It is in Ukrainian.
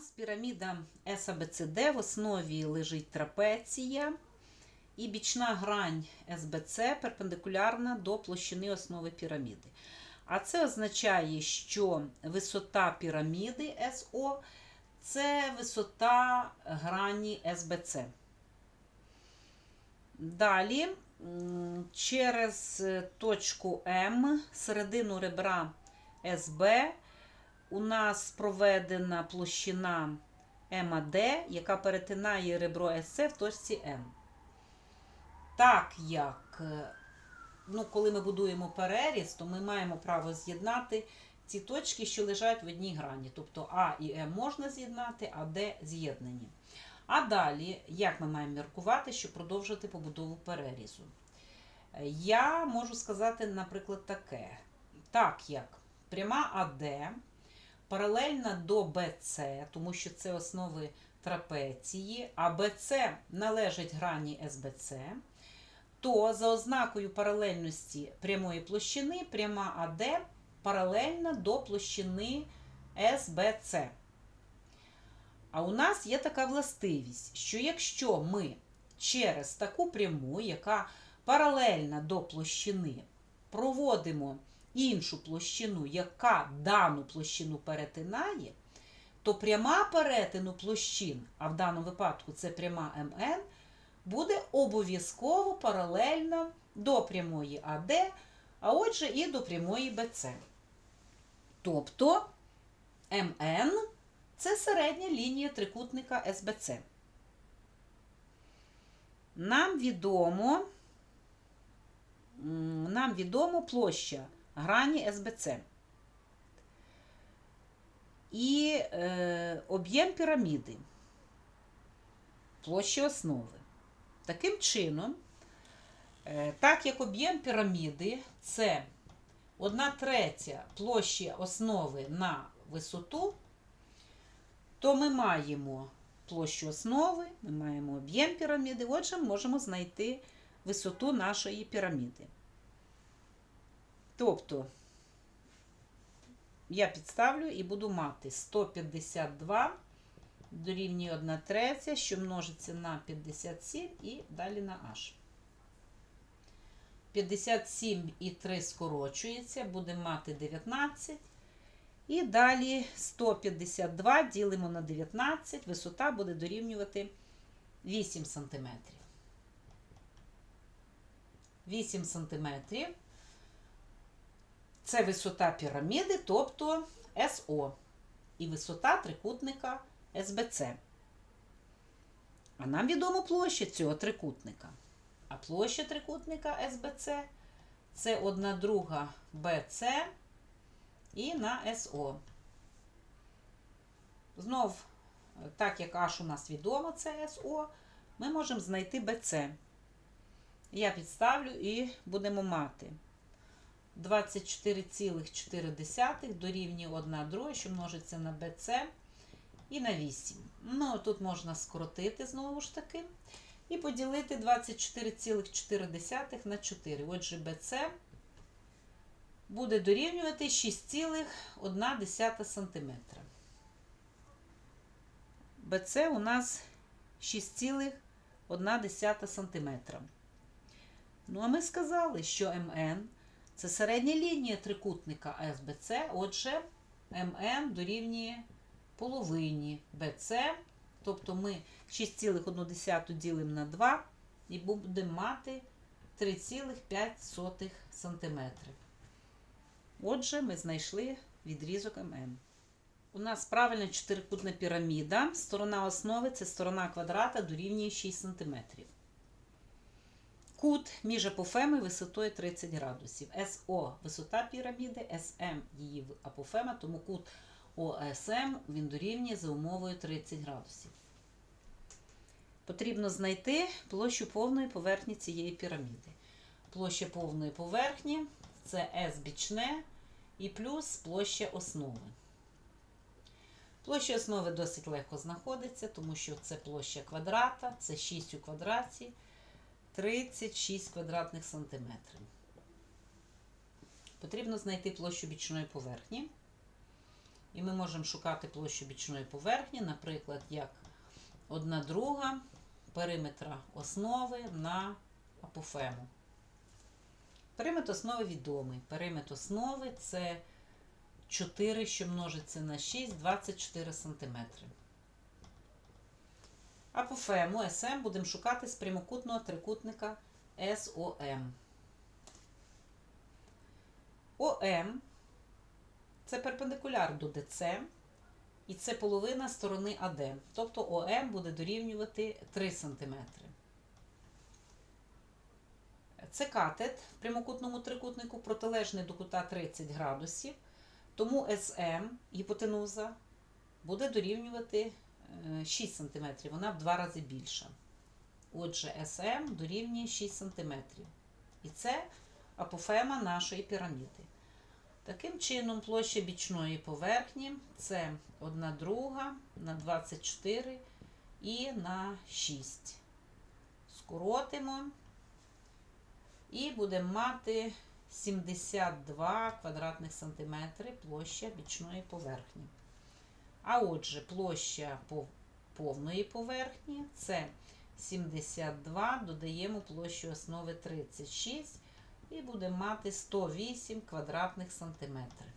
нас піраміда САБЦД, в основі лежить трапеція і бічна грань СБЦ перпендикулярна до площини основи піраміди. А це означає, що висота піраміди СО це висота грані СБЦ. Далі через точку М середину ребра СБ у нас проведена площина МАД, яка перетинає ребро СЦ в точці М. Так як, е, ну, коли ми будуємо переріз, то ми маємо право з'єднати ці точки, що лежать в одній грані. Тобто А і М можна з'єднати, а Д з'єднані. А далі, як ми маємо міркувати, щоб продовжити побудову перерізу? Е, Я можу сказати, наприклад, таке. Так як пряма АД паралельна до БЦ, тому що це основи трапеції, а БЦ належить грані СБЦ, то за ознакою паралельності прямої площини пряма АД паралельна до площини СБЦ. А у нас є така властивість, що якщо ми через таку пряму, яка паралельна до площини, проводимо іншу площину, яка дану площину перетинає, то пряма перетину площин, а в даному випадку це пряма МН, буде обов'язково паралельна до прямої АД, а отже і до прямої БЦ. Тобто МН це середня лінія трикутника СБЦ. Нам відомо, нам відомо площа грані СБЦ. І е, об'єм піраміди, площі основи. Таким чином, е, так як об'єм піраміди це 1 третя площі основи на висоту, то ми маємо площу основи, ми маємо об'єм піраміди, отже, можемо знайти висоту нашої піраміди. Тобто, я підставлю і буду мати 152 дорівнює 1 третя, що множиться на 57 і далі на h. 57 і 3 скорочується, будемо мати 19. І далі 152 ділимо на 19, висота буде дорівнювати 8 см. 8 см це висота піраміди, тобто СО, і висота трикутника СБЦ. А нам відомо площа цього трикутника. А площа трикутника СБЦ це 1 друга БЦ і на СО. Знов, так як H у нас відомо, це СО, ми можемо знайти БЦ. Я підставлю і будемо мати 24,4 дорівнює 1 друга, що множиться на БЦ і на 8. Ну, тут можна скоротити знову ж таки. І поділити 24,4 на 4. Отже, БЦ буде дорівнювати 6,1 см. БЦ у нас 6,1 см. Ну, а ми сказали, що МН це середня лінія трикутника СБЦ, отже, МН дорівнює половині БЦ. Тобто ми 6,1 ділимо на 2 і будемо мати 3,5 см. Отже, ми знайшли відрізок МН. У нас правильна чотирикутна піраміда. Сторона основи це сторона квадрата дорівнює 6 см. Кут між апофеми висотою 30 градусів. СО висота піраміди, СМ її апофема, тому кут ОСМ він дорівнює за умовою 30 градусів. Потрібно знайти площу повної поверхні цієї піраміди. Площа повної поверхні це S бічне і плюс площа основи. Площа основи досить легко знаходиться, тому що це площа квадрата, це 6 у квадраті, 36 квадратних сантиметрів. Потрібно знайти площу бічної поверхні. І ми можемо шукати площу бічної поверхні, наприклад, як одна друга периметра основи на апофему. Периметр основи відомий. Периметр основи це 4, що множиться на 6, 24 см. Апофему СМ будемо шукати з прямокутного трикутника СОМ. ОМ це перпендикуляр до ДЦ, і це половина сторони АД. Тобто ОМ буде дорівнювати 3 см. Це катет в прямокутному трикутнику протилежний до кута 30 градусів. Тому СМ гіпотенуза буде дорівнювати 6 см. Вона в два рази більша. Отже, СМ дорівнює 6 см. І це апофема нашої піраміди. Таким чином, площа бічної поверхні це 1 друга на 24 і на 6. Скоротимо. І будемо мати 72 квадратних сантиметри площа бічної поверхні. А отже, площа повної поверхні це 72, додаємо площу основи 36 і будемо мати 108 квадратних сантиметрів.